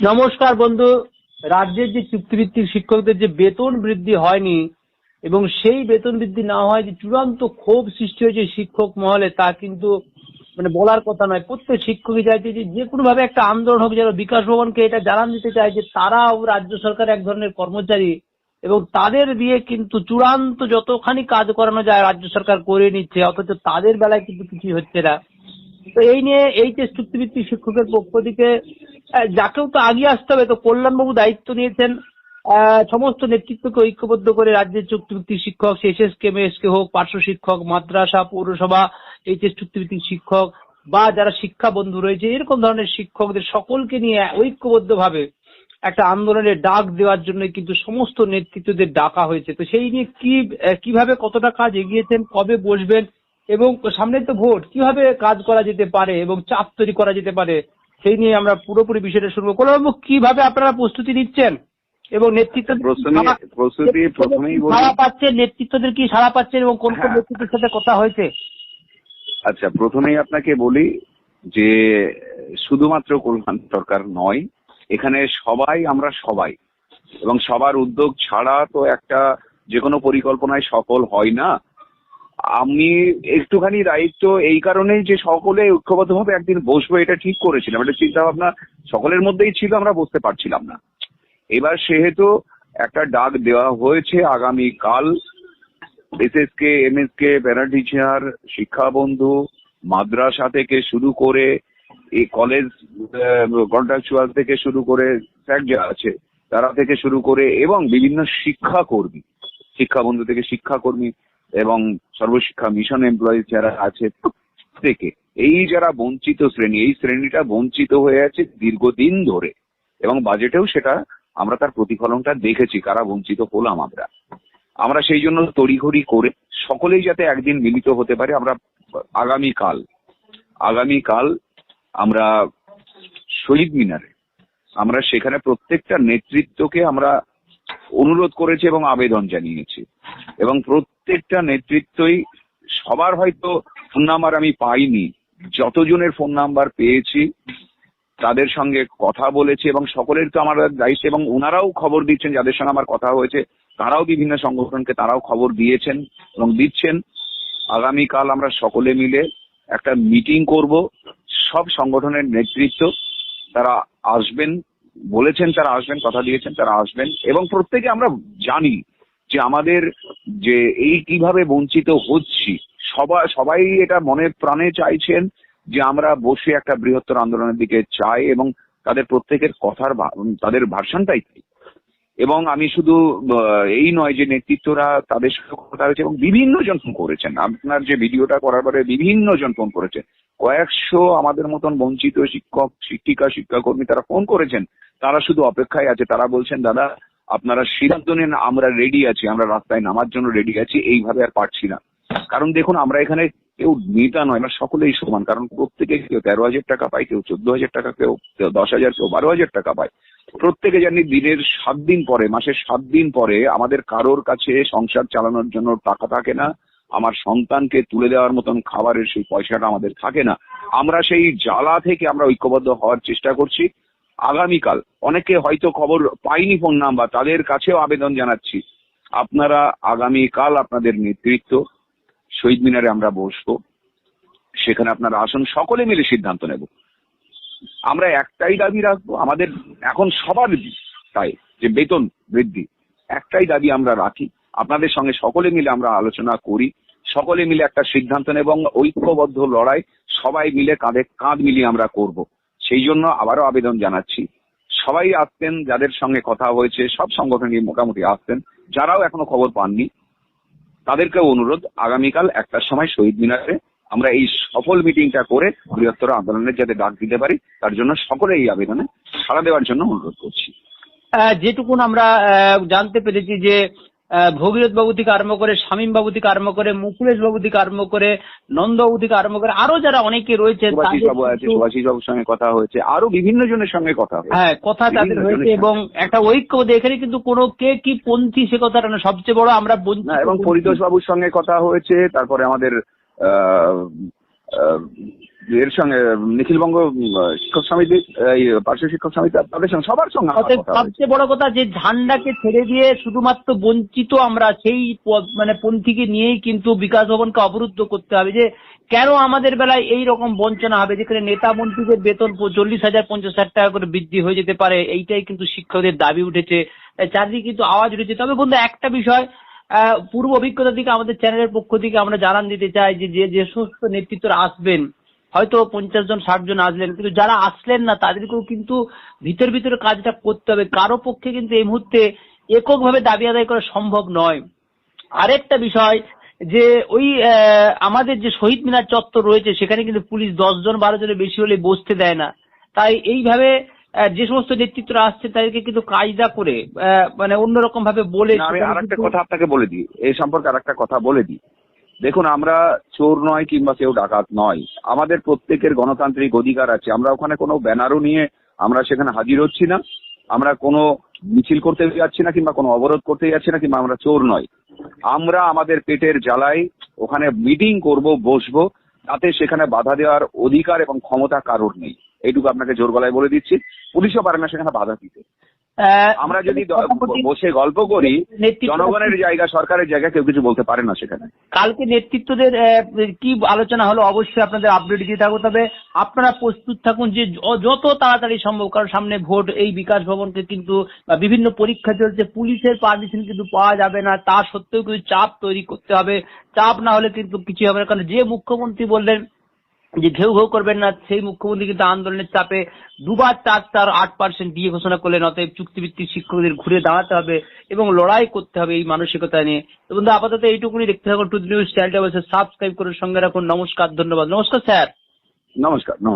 নমস্কার বন্ধু। রাজ্যের যে চুক্তিভিত্তিক শিক্ষকদের যে বেতন বৃদ্ধি হয়নি এবং সেই বেতন বৃদ্ধি না হয় যে চূড়ান্ত ক্ষোভ সৃষ্টি হয়েছে শিক্ষক মহলে, তা কিন্তু মানে বলার কথা নয়। প্রত্যেক শিক্ষকই চাইছে যে যে কোনো ভাবে একটা আন্দোলন হোক, যেন বিকাশ ভবনকে এটা জানান দিতে চায় যে তারাও রাজ্য সরকার এক ধরনের কর্মচারী এবং তাদের দিয়ে কিন্তু চূড়ান্ত যতখানি কাজ করানো যায় রাজ্য সরকার করে নিচ্ছে, অথচ তাদের বেলায় কিন্তু কিছুই হচ্ছে না। তো এই নিয়ে এই যে চুক্তিভিত্তিক শিক্ষকের পক্ষ থেকে যাকেও তো আগিয়ে আসতে হবে, তো কল্যাণবাবু দায়িত্ব নিয়েছেন। সমস্ত নেতৃত্বকে ঐক্যবদ্ধ করে রাজ্যের চুক্তিভিত্তিক শিক্ষক এসএস কে এস কে হোক, পার্শ্ব শিক্ষক, মাদ্রাসা, পৌরসভা, এইচএস চুক্তিভিত্তিক শিক্ষক, বা যারা শিক্ষা বন্ধু রয়েছে, এরকম ধরনের শিক্ষকদের সকলকে নিয়ে ঐক্যবদ্ধভাবে একটা আন্দোলনের ডাক দেওয়ার জন্য কিন্তু সমস্ত নেতৃত্বদের ডাকা হয়েছে। তো সেই নিয়ে কি কীভাবে কতটা কাজ এগিয়েছেন, কবে বসবেন, এবং সামনে তো ভোট, কীভাবে কাজ করা যেতে পারে এবং চাপ তৈরি করা যেতে পারে সেই নিয়ে আমরা পুরোপুরি বিষয়টা শুনব। কলমবাবু কীভাবে আপনারা প্রস্তুতি নিচ্ছেন? এবং নেতৃত্ব প্রস্তুতি প্রস্তুতি প্রথমেই বলি সাড়া নেতৃত্বদের কি সাড়া পাচ্ছেন এবং কোন কোন হ্যাঁ। নেতৃত্বের সাথে কথা হয়েছে? আচ্ছা প্রথমেই আপনাকে বলি যে শুধুমাত্র কল্যাণ সরকার নয় এখানে সবাই আমরা সবাই। এবং সবার উদ্যোগ ছাড়া তো একটা যে কোনো পরিকল্পনায় সফল হয় না। আমি একটুখানি দায়িত্ব এই কারণেই যে সকলে ঐক্যবদ্ধভাবে একদিন বসবো, এটা ঠিক করেছিলাম। এটা চিন্তা ভাবনা সকলের মধ্যেই ছিল, আমরা বসতে পারছিলাম না। এবার সেহেতু একটা ডাক দেওয়া হয়েছে আগামী কাল এসএসকে, এমএসকে প্যারা টিচার শিক্ষা বন্ধু মাদ্রাসা থেকে শুরু করে এই কলেজ কন্ট্রাকচুয়াল থেকে শুরু করে স্যাক যা আছে, তারা থেকে শুরু করে, এবং বিভিন্ন শিক্ষাকর্মী শিক্ষা বন্ধু থেকে শিক্ষাকর্মী এবং সর্বশিক্ষা মিশন এমপ্লয়ি যারা আছে থেকে এই যারা বঞ্চিত শ্রেণি, এই শ্রেণীটা বঞ্চিত হয়ে আছে দীর্ঘদিন ধরে। এবং বাজেটেও সেটা আমরা তার প্রতিফলনটা দেখেছি, কারা বঞ্চিত হলাম আমরা। আমরা সেই জন্য তড়িঘড়ি করে সকলেই যাতে একদিন মিলিত হতে পারে, আমরা আগামীকাল আগামীকাল আমরা শহীদ মিনারে, আমরা সেখানে প্রত্যেকটা নেতৃত্বকে আমরা অনুরোধ করেছে এবং আবেদন জানিয়েছে। এবং প্রত্যেকটা নেতৃত্বই, সবার হয়তো ফোন নাম্বার আমি পাইনি, যতজনের ফোন নাম্বার পেয়েছি, তাদের সঙ্গে কথা বলেছি এবং সকলের তো আমার দায়িত্ব এবং ওনারাও খবর দিচ্ছেন, যাদের সঙ্গে আমার কথা হয়েছে, তারাও বিভিন্ন সংগঠনকে তারাও খবর দিয়েছেন এবং দিচ্ছেন। আগামীকাল আমরা সকলে মিলে একটা মিটিং করব। সব সংগঠনের নেতৃত্ব তারা আসবেন। বলেছেন, তারা আসবেন, কথা দিয়েছেন, তারা আসবেন। এবং প্রত্যেকে আমরা জানি যে আমাদের যে এই কীভাবে বঞ্চিত হচ্ছি সবাই সবাই এটা মনে প্রাণে চাইছেন যে আমরা বসে একটা বৃহত্তর আন্দোলনের দিকে চাই এবং তাদের প্রত্যেকের কথার তাদের ভার্সানটাই চাই। এবং আমি শুধু এই নয় যে নেতৃত্বরা তাদের সাথে কথা হয়েছে এবং বিভিন্ন জন ফোন করেছেন। আপনার যে ভিডিওটা করার পরে বিভিন্ন জন ফোন করেছে। কয়েকশো আমাদের মতন বঞ্চিত শিক্ষক, শিক্ষিকা, শিক্ষাকর্মী তারা ফোন করেছেন। তারা শুধু অপেক্ষায় আছে। তারা বলছেন, দাদা, আপনারা সিদ্ধান্ত নেন, আমরা রেডি আছি। আমরা রাস্তায় নামার জন্য রেডি আছি। এইভাবে আর পারছি না। কারণ দেখুন, আমরা এখানে কেউ নেতা নয়, আমরা সকলেই সমান। কারণ প্রত্যেকে কেউ তেরো হাজার টাকা পায়, কেউ চোদ্দ হাজার টাকা, কেউ দশ হাজার, কেউ বারো হাজার টাকা পায়। প্রত্যেকে জানি দিনের সাত দিন পরে, মাসের সাত দিন পরে আমাদের কারোর কাছে সংসার চালানোর জন্য টাকা থাকে না, আমার সন্তানকে তুলে দেওয়ার মতন খাবারের সেই পয়সাটা আমাদের থাকে না। আমরা সেই জ্বালা থেকে আমরা ঐক্যবদ্ধ হওয়ার চেষ্টা করছি। আগামীকাল অনেকে হয়তো খবর পাইনি ফোন নাম্বার তাদের কাছেও আবেদন জানাচ্ছি। আপনারা আগামীকাল আপনাদের নেতৃত্ব শহীদ মিনারে আমরা বসবো। সেখানে আপনারা আসুন, সকলে মিলে সিদ্ধান্ত নেব। আমরা একটাই দাবি রাখব, আমাদের এখন সবার তাই যে বেতন বৃদ্ধি। একটাই দাবি আমরা রাখি, আপনাদের সঙ্গে সকলে মিলে আমরা আলোচনা করি, সকলে মিলে একটা সিদ্ধান্ত নেব এবং ঐক্যবদ্ধ লড়াই সবাই মিলে কাঁধে কাঁধ মিলিয়ে আমরা করব। সেই জন্য আবারও আবেদন জানাচ্ছি, সবাই আসতেন যাদের সঙ্গে কথা হয়েছে, সব সংগঠনই মোটামুটি আসতেন, যারাও এখনও খবর পাননি তাদেরকে অনুরোধ, আগামীকাল একটার সময় শহীদ মিনারে আমরা এই সফল মিটিংটা করে বৃহত্তর আন্দোলনের যাতে ডাক দিতে পারি তার জন্য সকলে এই আবেদনে সাড়া দেওয়ার জন্য অনুরোধ করছি যেটুকুন আমরা জানতে পেরেছি যে ভগীরথ বাবু থেকে আরম্ভ করে শামীম বাবু থেকে আরম্ভ করে মুকুলেশ বাবু থেকে আরম্ভ করে নন্দবাবু থেকে আরম্ভ করে আরও যারা অনেকে রয়েছে সুভাষিস বাবু বাবুর সঙ্গে কথা হয়েছে আরও বিভিন্ন জনের সঙ্গে কথা হ্যাঁ কথা তাদের হয়েছে এবং একটা ঐক্যবোধ এখানে কিন্তু কোনো কে কি পন্থী সে কথাটা না সবচেয়ে বড় আমরা এবং। পরিতোষ বাবুর সঙ্গে কথা হয়েছে তারপরে আমাদের এর সঙ্গে নিখিলবঙ্গ শিক্ষক সমিতি এই পার্শ্ব শিক্ষক সমিতি তাদের সঙ্গে সবার সঙ্গে। সবচেয়ে বড় কথা যে ঝান্ডাকে ছেড়ে দিয়ে শুধুমাত্র বঞ্চিত আমরা সেই মানে পন্থীকে নিয়েই কিন্তু বিকাশ ভবনকে অবরুদ্ধ করতে হবে যে কেন আমাদের বেলায় এই রকম বঞ্চনা হবে যেখানে নেতা মন্ত্রীদের বেতন চল্লিশ হাজার পঞ্চাশ হাজার টাকা করে বৃদ্ধি হয়ে যেতে পারে এইটাই কিন্তু শিক্ষকদের দাবি উঠেছে চারদিকে কিন্তু আওয়াজ উঠেছে তবে বন্ধু একটা বিষয় পূর্ব অভিজ্ঞতা থেকে আমাদের চ্যানেলের পক্ষ থেকে আমরা জানান দিতে চাই যে যে সমস্ত নেতৃত্বরা আসবেন, হয়তো পঞ্চাশ জন, ষাট জন আসলেন, কিন্তু যারা আসলেন না, তাদেরকেও কিন্তু ভিতর ভিতরে কাজটা করতে হবে। কারও পক্ষে কিন্তু এই মুহূর্তে এককভাবে দাবি আদায় করা সম্ভব নয়। আরেকটা বিষয় যে, ওই আমাদের যে শহীদ মিনার চত্বর রয়েছে, সেখানে কিন্তু পুলিশ দশ জন, বারো জনের বেশি হলে বসতে দেয় না। তাই এইভাবে যে সমস্ত নেতৃত্বরা আসছে তাদেরকে কিন্তু কায়দা করে মানে অন্যরকম ভাবে বলে আমি আর একটা কথা আপনাকে বলে দিই। এই সম্পর্কে আর একটা কথা বলে দিই। দেখুন আমরা চোর নয় কিংবা কেউ ডাকাত নয়। আমাদের প্রত্যেকের গণতান্ত্রিক অধিকার আছে। আমরা ওখানে কোনো ব্যানারও নিয়ে আমরা সেখানে হাজির হচ্ছি না। আমরা কোনো মিছিল করতে যাচ্ছি না কিংবা কোনো অবরোধ করতে যাচ্ছি না কিংবা আমরা চোর নয়। আমরা আমাদের পেটের জ্বালায় ওখানে মিটিং করব বসবো। তাতে সেখানে বাধা দেওয়ার অধিকার এবং ক্ষমতা কারোর নেই। এইটুকু আপনাকে জোর গলায় বলে দিচ্ছি। পুলিশও পারে না সেখানে বাধা দিতে। আমরা যদি বসে গল্প করি জনগণের জায়গা সরকারের জায়গা কেউ কিছু বলতে পারে না সেখানে। কালকে নেতৃত্বদের কি আলোচনা হলো অবশ্যই আপনাদের আপডেট দিয়ে থাকব তবে আপনারা প্রস্তুত থাকুন যে যত তাড়াতাড়ি সম্ভব কারণ সামনে ভোট এই বিকাশ ভবনকে কিন্তু বিভিন্ন পরীক্ষা চলছে পুলিশের পারমিশন কিন্তু পাওয়া যাবে না। তা সত্ত্বেও কিন্তু চাপ তৈরি করতে হবে। চাপ না হলে কিন্তু কিছু হবে না। কারণ যে মুখ্যমন্ত্রী বললেন যে ঘেউ ঘেউ করবেন না, সেই মুখ্যমন্ত্রী কিন্তু আন্দোলনের চাপে দুবার চার চার আট পার্সেন্ট দিয়ে ঘোষণা করলেন, অতএব চুক্তিভিত্তিক শিক্ষকদের ঘুরে দাঁড়াতে হবে এবং লড়াই করতে হবে এই মানসিকতা নিয়ে। তো বন্ধু, আপাতত এইটুকুনি দেখতে থাকুন টু নিউজ, চ্যানেলটা অবশ্যই সাবস্ক্রাইব করে সঙ্গে রাখুন। নমস্কার, ধন্যবাদ। নমস্কার, স্যার। নমস্কার নমস্কার।